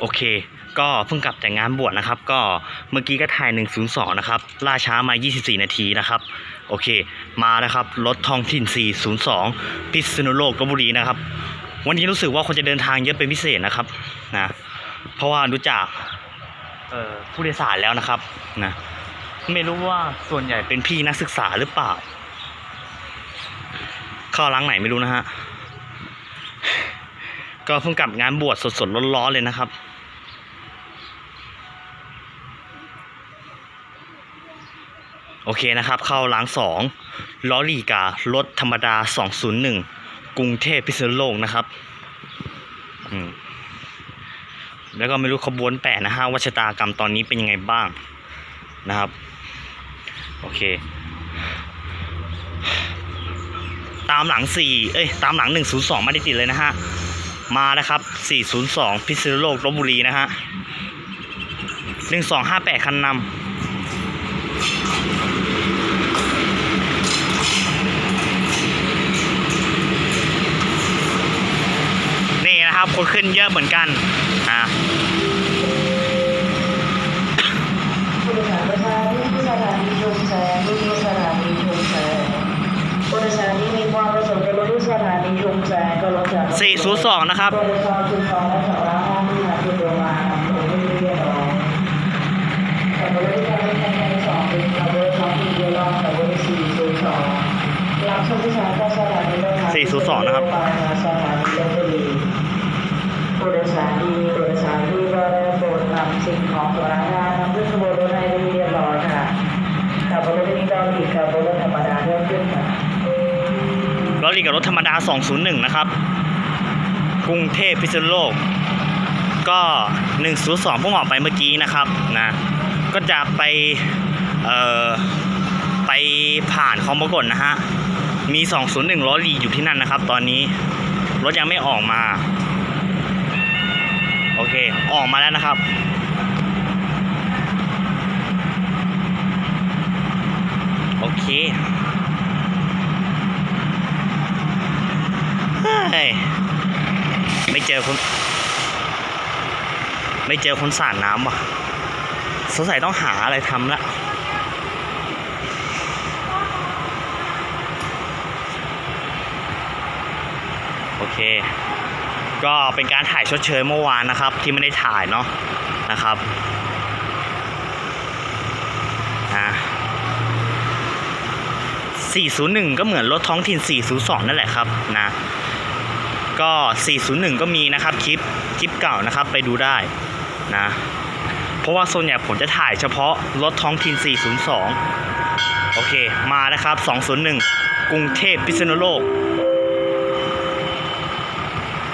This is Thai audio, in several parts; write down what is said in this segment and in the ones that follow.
โอเค ก็เพิ่งกลับจากงานบวชนะครับ ก็เมื่อกี้ก็ถ่าย 102 นะครับ ล่าช้ามา 24 นาทีนะครับ โอเค มานะครับ รถท้องถิ่น 402 พิษณุโลกลบบุรีนะครับ วันนี้รู้สึกว่าคนจะเดินทางเยอะเป็นพิเศษนะครับ นะ เพราะว่ารู้จักเอ่อผู้โดยสารแล้วนะครับ นะ ไม่รู้ว่าส่วนใหญ่เป็นพี่นักศึกษาหรือเปล่า เข้าร้างไหนไม่รู้นะฮะก็เพิ่งกลับงานบวชสดๆร้อนๆเลยนะครับ โอเคนะครับ เข้าล้างสองล้อลีการถธรรมดา 201 กรุงเทพพิษณุโลกนะครับแล้วก็ไม่รู้ขบวนแปดนะฮะวัชตากรรมตอนนี้เป็นยังไงบ้างนะครับ โอเค ตามหลัง4เอ้ยตามหลัง102ไม่ได้ติดเลยนะฮะมานะครับ402พิษณุโลกลบบุรีนะฮะ1258คันนำนี่นะครับคนขึ้นเยอะเหมือนกันอ่าผู้โดยสารปะชาชนนีชุ นีชุมแสงผู้โดยสารที่มีความประสงค์จะลงที่สถานีชุมแสงก็ลงจาก402นะครับผู้โดยสารชุมสองและสองร้านองที่าที่โรงงานเรียกร้องแต่บริษัทที่ทำงานสองนขับรถสองที่เดียวรอบแต่บริษัทสี่ศูนย์สองหลังชมที่สถานีสถานีรถไฟ402นะครับ ผู้โดยสารที่โดยสารที่ก็ได้โปรดนำสิ่งของสาธารณะนำขึ้นขบวนรถให้เรียบร้อยค่ะขับรถไม่ต้องอีกขับรถธรรมดาเพิ่มขึ้นค่ะล้อลีกับรถธรรมดา 201 นะครับ กรุงเทพพิษณุโลก ก็ 102เพิ่งออกไปเมื่อกี้นะครับนะก็จะไปเอ่อไปผ่านคลองปรากฏนะฮะมี 201ล้อลีอยู่ที่นั่นนะครับ ตอนนี้รถยังไม่ออกมา โอเค ออกมาแล้วนะครับ โอเคเฮ้ยไม่เจอคนไม่เจอคนสาดน้ำว่ะสงสัยต้องหาอะไรทำละโอเค ก็เป็นการถ่ายชดเชยเมื่อวานนะครับ ที่ไม่ได้ถ่ายเนาะนะครับอ่า401 ก็เหมือนรถท้องถิ่น 402 นั่นแหละครับนะ ก็ 401 ก็มีนะครับคลิปคลิปเก่านะครับไปดูได้นะ เพราะว่าส่วนใหญ่ผมจะถ่ายเฉพาะรถท้องถิ่น 402 โอเค มานะครับ 201 กรุงเทพพิษณุโลก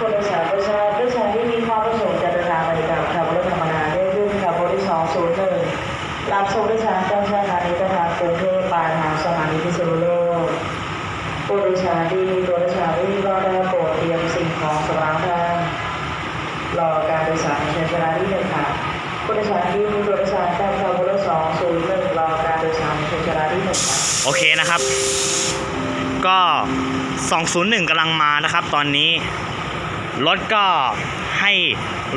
ผู้โดยสารประชาชนชนที่มีความประสงค์จะเดินทางไปกับขับรถธรรมดาได้ขึ้นขับรถที่สองศูนย์หนึ่งรับส่งโดยสารจากสถานีสถานกรุงเทพปลายทางสถานีพิษณุโลกผู้โดยสารที่มีตัวโดยสารที่ก็ได้โปรดเตรียมสิ่งของสำหรับทางรอการโดยสารในเวลาที่หนึ่งค่ะผู้โดยสารที่มีตัวโดยสารจากขับรถสองศูนย์หนึ่งรอการโดยสารในเวลาที่หนึ่งค่ะโอเคนะครับ ก็201กำลังมานะครับตอนนี้ รถก็ให้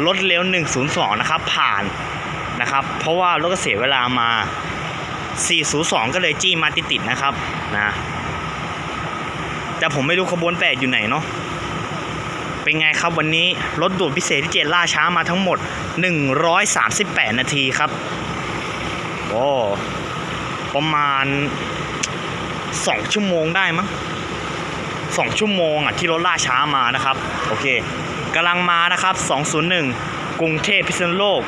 รถเร็ว 102 นะครับ ผ่านนะครับ เพราะว่ารถก็เสียเวลามา 402 ก็เลยจี้มาติดๆนะครับนะแต่ผมไม่รู้ขบวนแปดอยู่ไหนเนาะเป็นไงครับวันนี้รถด่วนพิเศษที่เจล่าช้ามาทั้งหมด 138 นาทีครับโอ้ประมาณ 2 ชั่วโมงได้มั้ง สองชั่วโมงอะที่รถล่าช้ามานะครับโอเคกำลังมานะครับ 201 กรุงเทพพิษณุโลก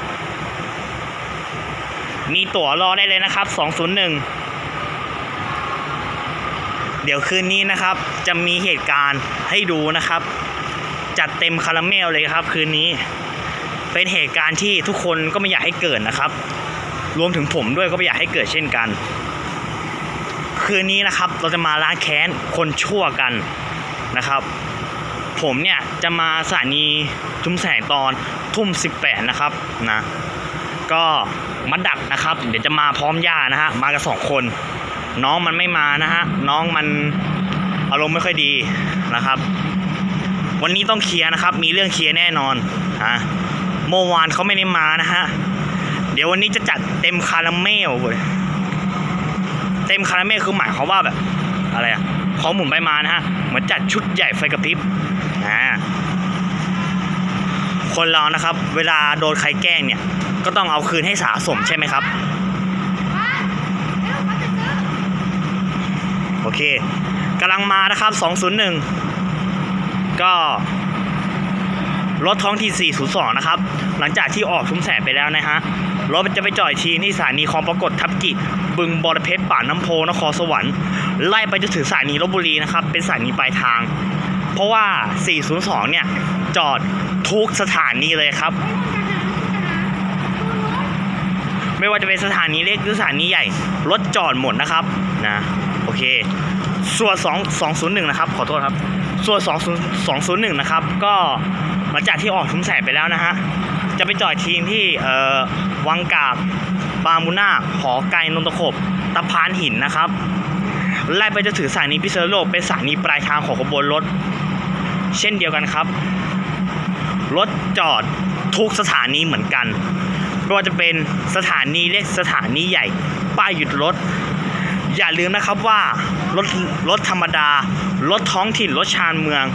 มีตั๋วรอได้เลยนะครับ 201 เดี๋ยวคืนนี้นะครับ จะมีเหตุการณ์ให้ดูนะครับ จัดเต็มคาราเมลเลยครับ คืนนี้ เป็นเหตุการณ์ที่ทุกคนก็ไม่อยากให้เกิดนะครับ รวมถึงผมด้วยก็ไม่อยากให้เกิดเช่นกัน คืนนี้นะครับ เราจะมาล้างแค้นคนชั่วกันนะครับ ผมเนี่ยจะมาสถานีชุมแสงตอนทุ่ม 18 นะครับนะก็มาดักนะครับ เดี๋ยวจะมาพร้อมย่านะฮะมากันสองคน น้องมันไม่มานะฮะน้องมันอารมณ์ไม่ค่อยดีนะครับ วันนี้ต้องเคลียร์นะครับ มีเรื่องเคลียร์แน่นอนฮะเมื่อวานเขาไม่ได้มานะฮะเดี๋ยววันนี้จะจัดเต็มคาราเมลเว้ย เต็มคาราเมลคือหมายความว่าแบบ อะไรอะของหมุนไปมานะฮะเหมือนจัดชุดใหญ่ไฟกระพริบอ่าคนเรานะครับ เวลาโดนใครแกล้งเนี่ย ก็ต้องเอาคืนให้สะสมใช่ไหมครับ โอเคกำลังมานะครับ 201 ก็รถท้องที่ 402 นะครับ หลังจากที่ออกชุมแสงไปแล้วนะฮะ รถมันจะไปจอดทีที่สถานีคลองปรากฏทับกิจบึงบอรเพชรป่าน้ำโพนครสวรรค์ไล่ไปจนถึงสถานีลบบุรีนะครับ เป็นสถานีปลายทาง เพราะว่า 402 เนี่ย จอดทุกสถานีเลยครับ ไม่ว่าจะเป็นสถานีเล็กหรือสถานีใหญ่ รถจอดหมดนะครับนะโอเค ส่วน 2 201 นะครับ ขอโทษครับ ส่วน 2 201 นะครับ ก็หลังจากที่ออกชุมแสงไปแล้วนะฮะ จะไปจอดทีมที่เอ่อวังกาบบามุนาหอไกลนนทขบตะพานหินนะครับไล่ไปจนถึงสถานีพิเศษโลกเป็นสถานีปลายทางของขบวนรถ เช่นเดียวกันครับ รถจอดทุกสถานีเหมือนกันไม่ว่าจะเป็นสถานีเล็กสถานีใหญ่ ป้ายหยุดรถ อย่าลืมนะครับว่ารถรถธรรมดา รถท้องถิ่นรถชานเมือง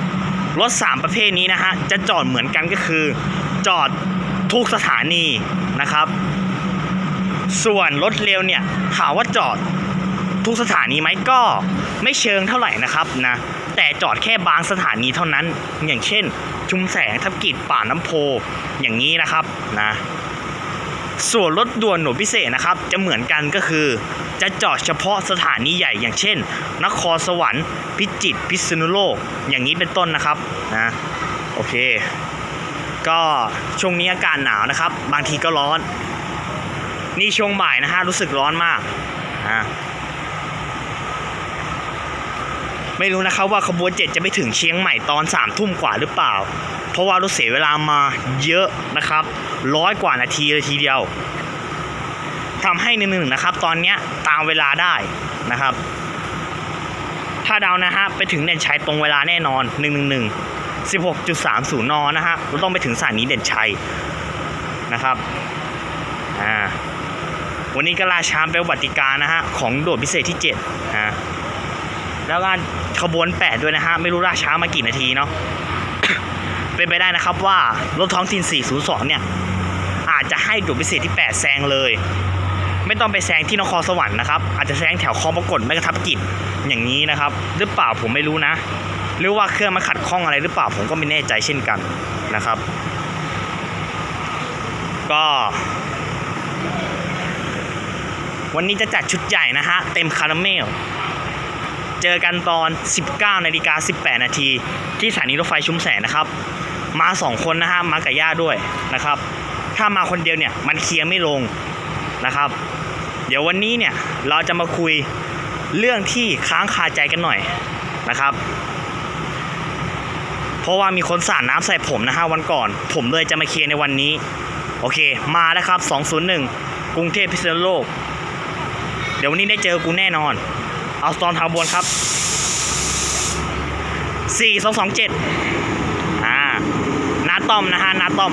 รถ 3 ประเภทนี้นะฮะ จะจอดเหมือนกันก็คือ จอด ทุกสถานีนะครับ ส่วนรถเร็วเนี่ยถามว่าจอดทุกสถานีไหมก็ไม่เชิงเท่าไหร่นะครับนะแต่จอดแค่บางสถานีเท่านั้น อย่างเช่น ชุมแสงทับกิจป่าน้ำโพ อย่างนี้นะครับนะส่วนรถด่วนหน่วยพิเศษนะครับ จะเหมือนกันก็คือ จะจอดเฉพาะสถานีใหญ่อย่างเช่น นครสวรรค์ พิจิตรพิษณุโลก อย่างนี้เป็นต้นนะครับนะโอเค ก็ช่วงนี้อากาศหนาวนะครับ บางทีก็ร้อน นี่ช่วงบ่ายนะฮะรู้สึกร้อนมากอ่าไม่รู้นะครับว่าขบวนเจ็ดจะไปถึงเชียงใหม่ตอนสามทุ่มกว่าหรือเปล่า เพราะว่ารถเสียเวลามาเยอะนะครับร้อยกว่านาทีเลยทีเดียวทำให้หนึ่งนะครับ ตอนเนี้ยตามเวลาได้นะครับ ถ้าเดานะฮะไปถึงเด่นชัยตรงเวลาแน่นอน111 16.30 น นะฮะเราต้องไปถึงสถานีเด่นชัยนะครับอ่าวันนี้ก็ราช้าไปนอุบัติการนะฮะของโด่วนพิเศษที่7ฮะแล้วก็ขบวน 8 ด้วยนะฮะ ไม่รู้ราช้ามากี่นาทีเนาะเป็นไปได้นะครับว่ารถท้องถิ่น 402 เนี่ย อาจจะให้โด่วนพิเศษที่ 8 แซงเลย ไม่ต้องไปแซงที่นครสวรรค์นะครับ อาจจะแซงแถวคลองปรากฏไม่กระทับกิจอย่างนี้นะครับ หรือเปล่าผมไม่รู้นะ หรือว่าเครื่องมาขัดข้องอะไรหรือเปล่าผมก็ไม่แน่ใจเช่นกันนะครับ ก็ วันนี้จะจัดชุดใหญ่นะฮะ เต็มคาราเมล เจอกันตอน 19นาฬิกา18 นาที ที่สถานีรถไฟชุมแสงนะครับ มา 2 คนนะฮะ มากับย่าด้วยนะครับ ถ้ามาคนเดียวเนี่ย มันเคลียร์ไม่ลงนะครับ เดี๋ยววันนี้เนี่ย เราจะมาคุยเรื่องที่ค้างคาใจกันหน่อยนะครับ เพราะว่ามีคนสาดน้ำใส่ผมนะฮะวันก่อน ผมเลยจะมาเคลียร์ในวันนี้ โอเค มาแล้วครับ 201 กรุงเทพพิษณุโลก เดี๋ยววันนี้ได้เจอกูแน่นอน เอาตอนทางบวนครับ 4227 อ่านาต้อมนะฮะนาต้อม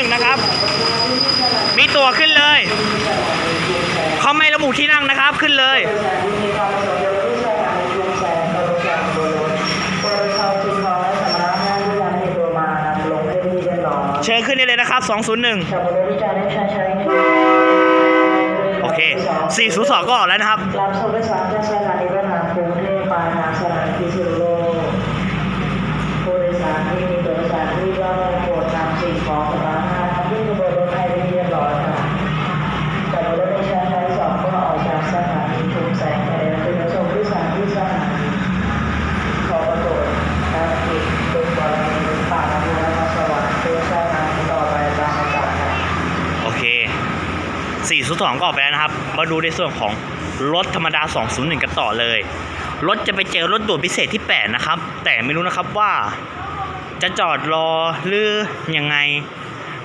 201 นะครับ มีตัวขึ้นเลย เขาไม่ระบุที่นั่งนะครับขึ้นเลยโดยสารที่มีความประสงค์จะรู้สถานีชุมแสงบริการบนรถโดยเขาจึงขอและสำนักงานที่ทำให้ตัวมานำลงให้ที่เรียบร้อยเชิญขึ้นได้เลยนะครับ 201ขับรถวิจารณ์ได้ใช้ใช้โอเค 402 ก็ออกแล้วนะครับรับส่งโดยสารจากสถานีรถไฟกรุงเทพปลายทางสถานีพิษณุโลกผู้โดยสารที่มีตัวโดยสารที่ย่อโปรดนำสิ่งของ 402ก็ออกไปแล้วนะครับ มาดูในส่วนของรถธรรมดา 201 กันต่อเลย รถจะไปเจอรถด่วนพิเศษที่ 8 นะครับ แต่ไม่รู้นะครับว่าจะจอดรอหรือยังไง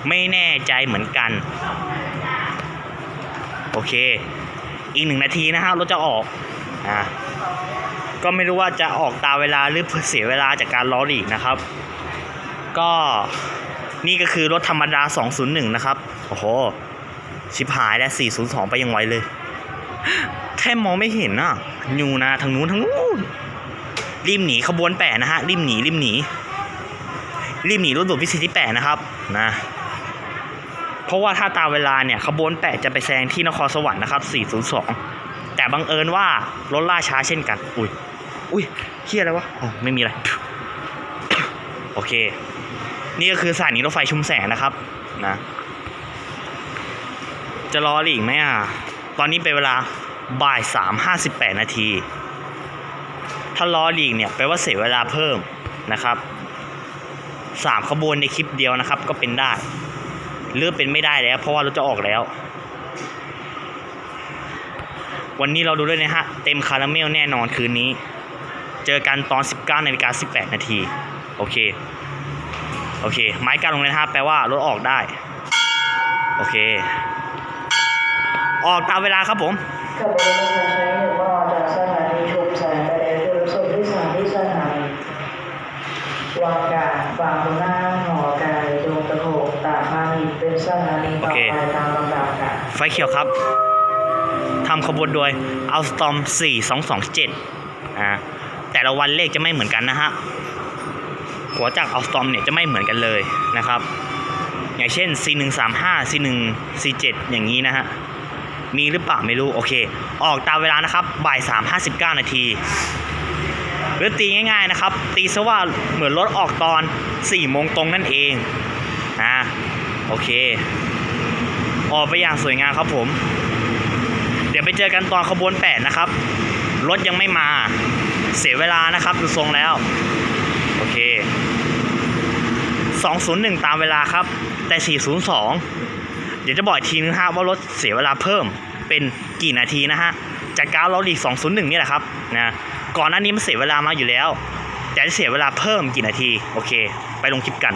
ไม่แน่ใจเหมือนกัน โอเค อีกหนึ่งนาทีนะฮะรถจะออกอ่าก็ไม่รู้ว่าจะออกตามเวลาหรือเสียเวลาจากการล้อหลีกนะครับ ก็นี่ก็คือรถธรรมดา 201 นะครับ โอ้โห ชิบหายแล้ว 402 ไปยังไวเลย แค่มองไม่เห็นน่ะอยู่นะทางนู้นทางนู้นรีบหนีขบวนแปดนะฮะรีบหนีรีบหนีรีบหนีรถด่วนพิเศษที่แปดนะครับนะเพราะว่าถ้าตามเวลาเนี่ยขบวนแปดจะไปแซงที่นครสวรรค์นะครับ 402 แต่บังเอิญว่ารถล่าช้าเช่นกัน อุ้ยอุ้ยเฮียอะไรวะอ๋อไม่มีอะไร โอเค นี่ก็คือสถานีรถไฟชุมแสงนะครับนะ จะรออีกไหมอะ ตอนนี้เป็นเวลาบ่ายสามห้าสิบแปดนาที ถ้ารออีกเนี่ยแปลว่าเสียเวลาเพิ่มนะครับสามขบวนในคลิปเดียวนะครับ ก็เป็นได้หรือเป็นไม่ได้แล้ว เพราะว่ารถจะออกแล้ว วันนี้เราดูด้วยนะฮะ เต็มคาราเมลแน่นอนคืนนี้ เจอกันตอน 19นาฬิกา18 นาที โอเค โอเค ไม้กั้นลงเลยนะครับแปลว่ารถออกได้ โอเค ออกตามเวลาครับผมขบวนรถไฟใช้หนึ่งว่าจากสถานีชุมแสงไปในจุดส่งที่สามที่สถานีวางกาบางบุญนาหอไก่ดงตะโขกตากพานีเป็นสถานีต่อไปตามลำดับค่ะไฟเขียวครับทำขบวนโดย a l s t o m 4227อ่าแต่ละวันเลขจะไม่เหมือนกันนะฮะหัวจาก a l s t o m เนี่ยจะไม่เหมือนกันเลยนะครับ อย่างเช่น C135 C147 อย่างนี้นะฮะ มีหรือเปล่าไม่รู้โอเค ออกตามเวลานะครับบ่าย3 59นาทีหรือตีง่ายๆนะครับ ตีซะว่าเหมือนรถออกตอน4โมงตรงนั่นเองอ่าโอเค ออกไปอย่างสวยงามครับผม เดี๋ยวไปเจอกันตอนขบวน 8 นะครับ รถยังไม่มาเสียเวลานะครับดูทรงแล้ว โอเค 201 ตามเวลาครับ แต่ 402 เดี๋ยวจะบอกทีนึงฮะว่ารถเสียเวลาเพิ่มเป็นกี่นาทีนะฮะ จากการล้อหลีก201 นี่แหละครับนะก่อนหน้านี้มันเสียเวลามาอยู่แล้ว แต่จะเสียเวลาเพิ่มกี่นาที โอเค ไปลงคลิปกัน